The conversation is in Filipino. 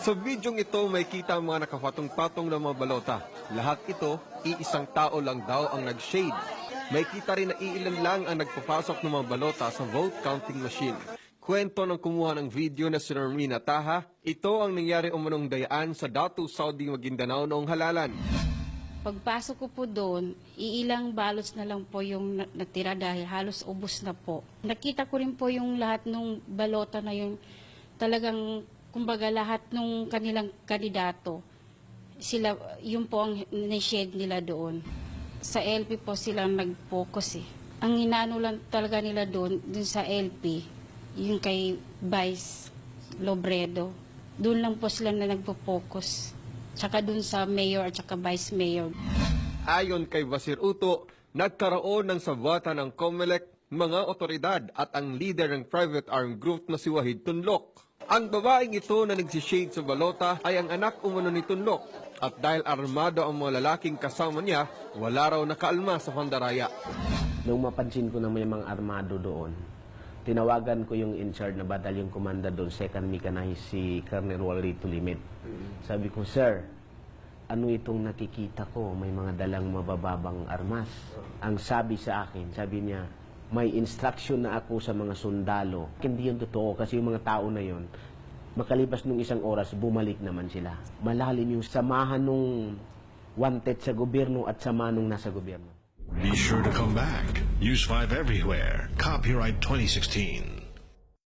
Sa bidyong ito, may kita ang mga nakapatong-patong na mga balota. Lahat ito, iisang tao lang daw ang nag-shade. May kita rin na iilan lang ang nagpapasok ng mga balota sa vote counting machine. Kwento ng kumuha ng video na si Normina Taha, ito ang nangyari umunong dayaan sa Datu, Saudi, Maguindanao noong halalan. Pagpasok ko po doon, iilang balos na lang po yung na- natira dahil halos ubos na po. Nakita ko rin po yung lahat ng balota na yung talagang, kumbaga lahat ng kanilang kandidato. Sila, yun po ang ni-shade nila doon. Sa LP po silang nag-focus eh. Ang inaano lang talaga nila doon, doon sa LP, yung kay Vice Lobredo. Doon lang po sila na nagpo-focus. Tsaka doon sa mayor at tsaka vice mayor. Ayon kay Basir Uto, nagkaroon ng sabwatan ng COMELEC, mga otoridad at ang leader ng private armed group na si Wahid Tunlok. Ang babaeng ito na nagsishade sa balota ay ang anak umano ni Tunlok at dahil armado ang mga lalaking kasama niya, wala raw nakaalma sa pandaraya. Nung mapansin ko na may mga armado doon, tinawagan ko yung in charge na battalion commander doon, second mechanized si Colonel Walrito Limit. Sabi ko, Sir, ano itong nakikita ko? May mga dalang mabababang armas. Ang sabi sa akin, sabi niya, may instruction na ako sa mga sundalo. Hindi yun totoo kasi yung mga tao na yon makalipas nung isang oras, bumalik naman sila. Malalim yung samahan nung wanted sa gobyerno at sama nung nasa gobyerno. Be sure to come back. Use 5 everywhere. Copyright 2016.